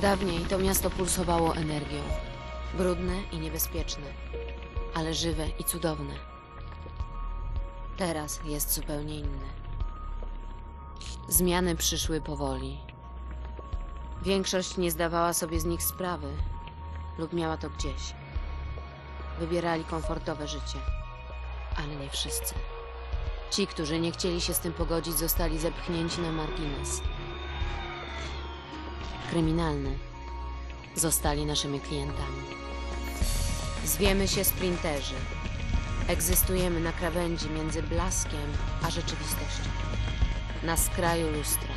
Dawniej to miasto pulsowało energią. Brudne i niebezpieczne, ale żywe i cudowne. Teraz jest zupełnie inne. Zmiany przyszły powoli. Większość nie zdawała sobie z nich sprawy, lub miała to gdzieś. Wybierali komfortowe życie, ale nie wszyscy. Ci, którzy nie chcieli się z tym pogodzić, zostali zepchnięci na margines. Kryminalny zostali naszymi klientami. Zwiemy się sprinterzy. Egzystujemy na krawędzi między blaskiem a rzeczywistością. Na skraju lustra.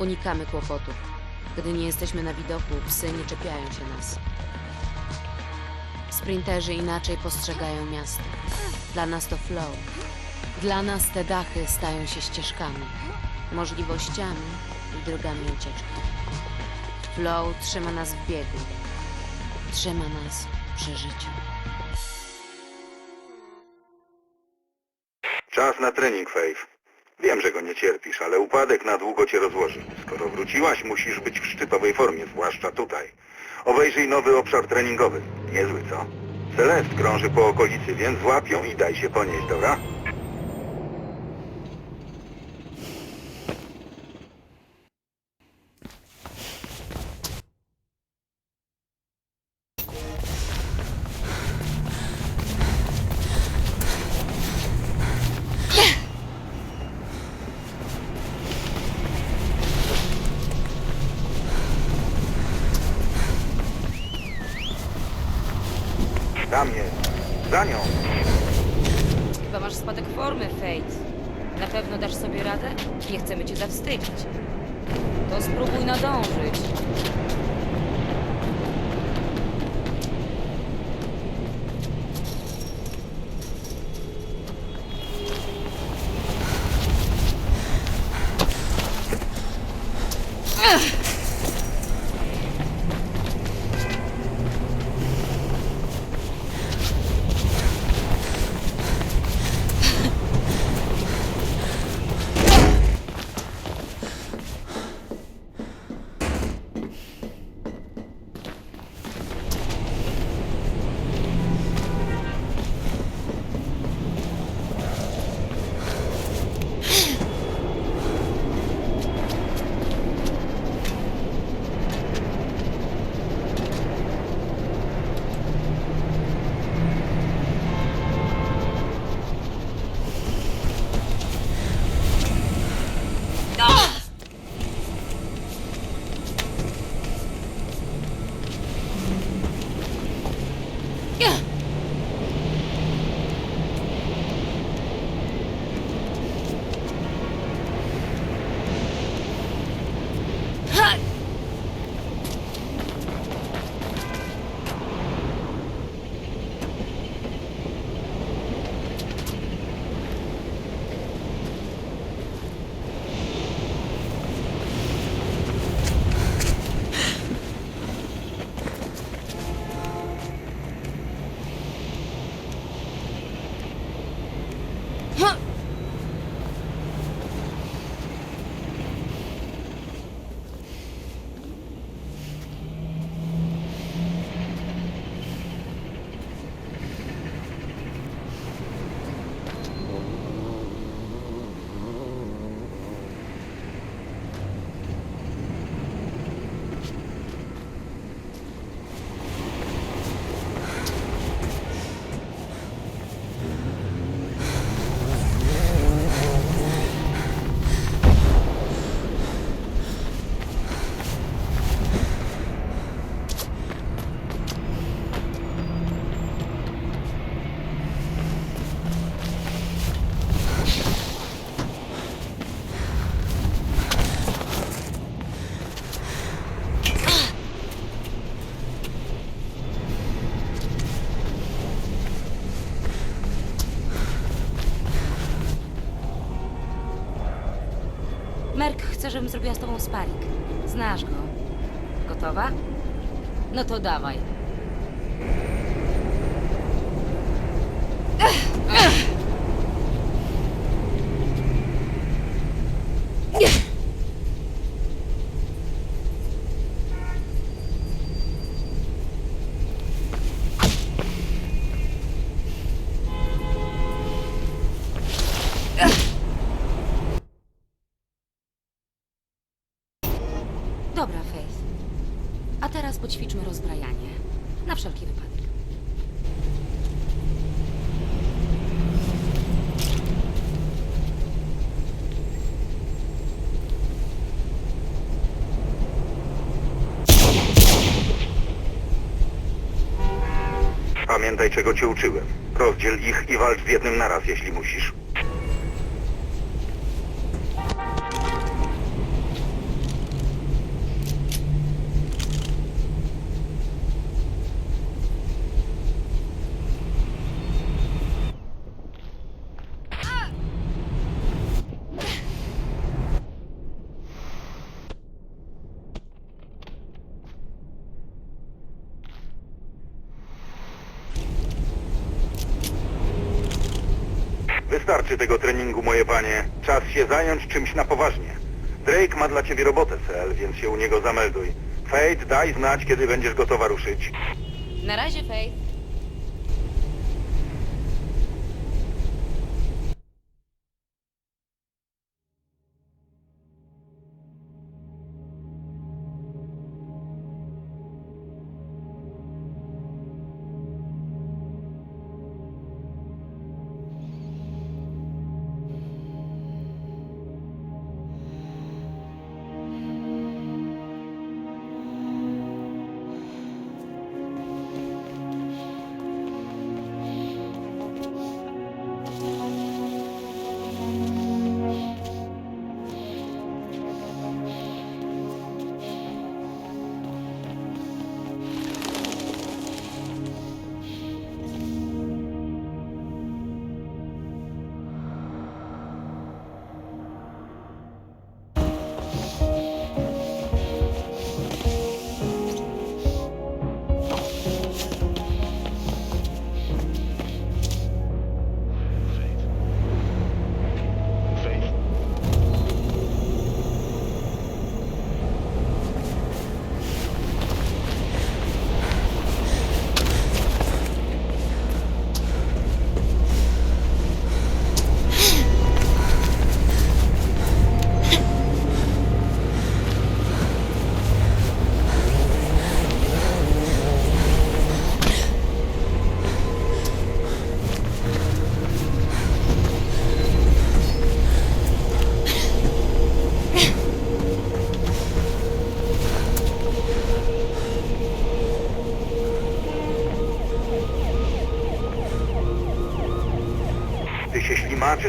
Unikamy kłopotów. Gdy nie jesteśmy na widoku, psy nie czepiają się nas. Sprinterzy inaczej postrzegają miasto. Dla nas to flow. Dla nas te dachy stają się ścieżkami, możliwościami i drogami ucieczki. Flow trzyma nas w biegu. Trzyma nas przy życiu. Czas na trening, Faith. Wiem, że go nie cierpisz, ale upadek na długo cię rozłoży. Skoro wróciłaś, musisz być w szczytowej formie, zwłaszcza tutaj. Obejrzyj nowy obszar treningowy. Niezły, co? Celest krąży po okolicy, więc złap ją i daj się ponieść, dobra? Za nią. Chyba masz spadek formy, Fate. Na pewno dasz sobie radę? Nie chcemy cię zawstydzić. To spróbuj nadążyć. Żebym zrobiła z tobą sparing. Znasz go. Gotowa? No to dawaj. Dobra, Faith. A teraz poćwiczmy rozbrajanie. Na wszelki wypadek. Pamiętaj, czego cię uczyłem. Rozdziel ich i walcz z jednym naraz, jeśli musisz. Wystarczy tego treningu, moje panie. Czas się zająć czymś na poważnie. Drake ma dla ciebie robotę, Sel, więc się u niego zamelduj. Fate, daj znać, kiedy będziesz gotowa ruszyć. Na razie, Faith.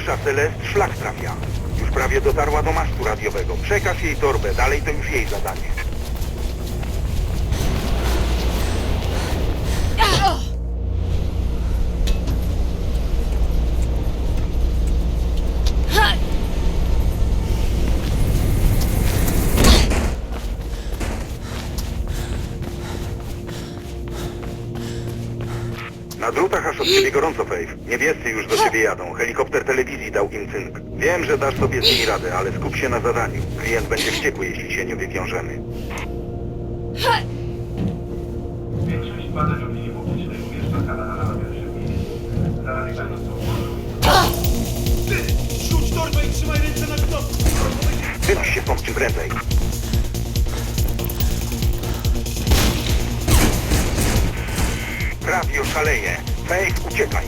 Się ślimaczysz, a Celest szlak trafia. Już prawie dotarła do masztu radiowego. Przekaż jej torbę, dalej to już jej zadanie. Ciebie gorąco, Faith. Niebiescy już do ciebie jadą. Helikopter telewizji dał im cynk. Wiem, że dasz sobie z nimi radę, ale skup się na zadaniu. Klient będzie wściekły, jeśli się nie wywiążemy. Większość badań opinii publicznej umieszcza Kanada na pierwszym miejscu. Zarazem są Ty! Rzuć torbę i trzymaj ręce na gnocu! Wynoś się stąd czym prędzej. Radio szaleje. Uciekaj.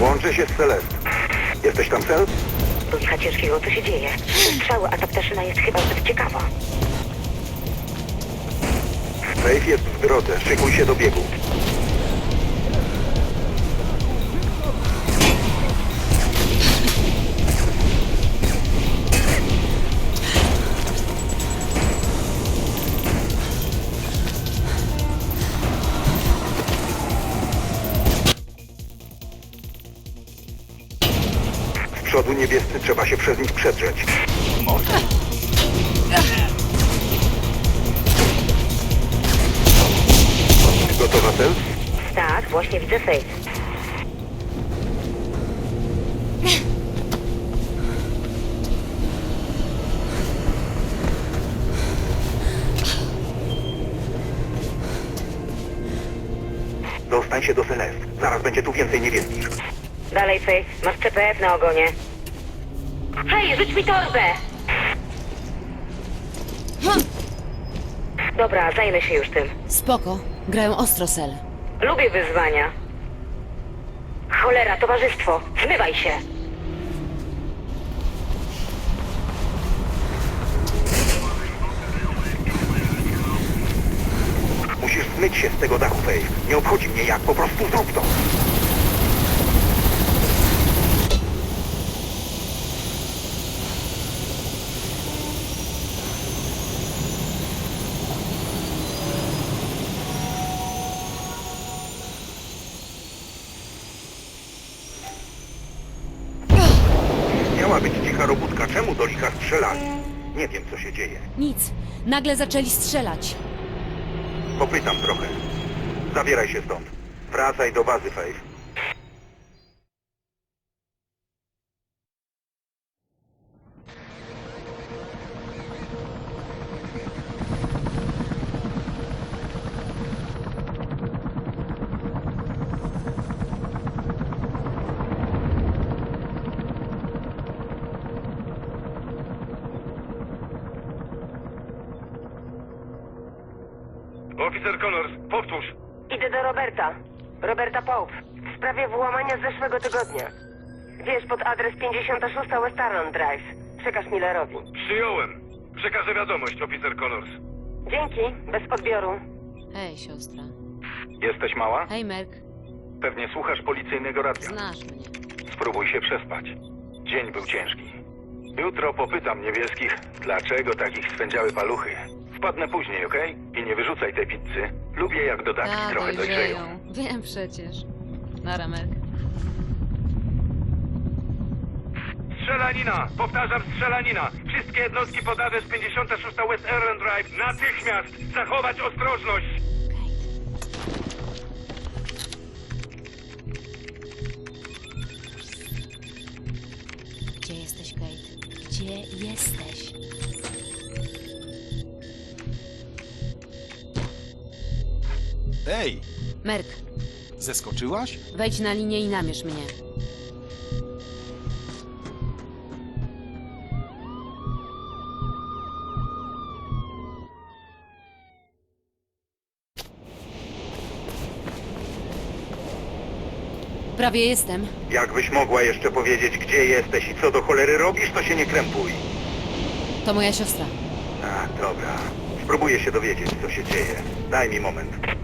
Łączę się z Celest. Jesteś tam, Cel? Do licha ciężkiego, co się dzieje? Strzały, a ta ptaszyna jest chyba zbyt ciekawa. Faith jest w drodze. Szykuj się do biegu. Niebiescy trzeba się przez nich przedrzeć. Gotowa, Cel? Tak, właśnie widzę Faith. Dostań się do Celest. Zaraz będzie tu więcej niebieskich. Dalej Faith, masz CPF na ogonie. Hej, rzuć mi torbę! Dobra, zajmę się już tym. Spoko. Grają ostro, Sel. Lubię wyzwania. Cholera, towarzystwo, zmywaj się! Musisz zmyć się z tego dachu, Faith. Nie obchodzi mnie jak, po prostu zrób to. Miała być cicha robótka. Czemu do licha strzelali? Nie wiem, co się dzieje. Nic. Nagle zaczęli strzelać. Popytam trochę. Zabieraj się stąd. Wracaj do bazy, Faith. Oficer Connors, powtórz. Idę do Roberta. Roberta Pope. W sprawie włamania z zeszłego tygodnia. Wiesz, pod adres 56 West Arnon Drive. Przekaż Millerowi. Przyjąłem. Przekażę wiadomość, oficer Connors. Dzięki, bez odbioru. Hej, siostra. Jesteś mała? Hej, Merk. Pewnie słuchasz policyjnego radia. Znasz mnie. Spróbuj się przespać. Dzień był ciężki. Jutro popytam niebieskich, dlaczego takich swędziały paluchy. Wpadnę później, okej? I nie wyrzucaj tej pizzy. Lubię jak dodatki Ta, trochę dojrzeją. Wiem przecież. Nara, Merk. Strzelanina! Powtarzam, strzelanina! Wszystkie jednostki pod adres 56 West Erlen Drive natychmiast zachować ostrożność! Gdzie jesteś, Kate? Gdzie jesteś? Ej, Merk, zeskoczyłaś? wejdź na linię i namierz mnie. Prawie jestem. Jakbyś mogła jeszcze powiedzieć, gdzie jesteś i co do cholery robisz, to się nie krępuj. To moja siostra. A, dobra. Spróbuję się dowiedzieć, co się dzieje. Daj mi moment.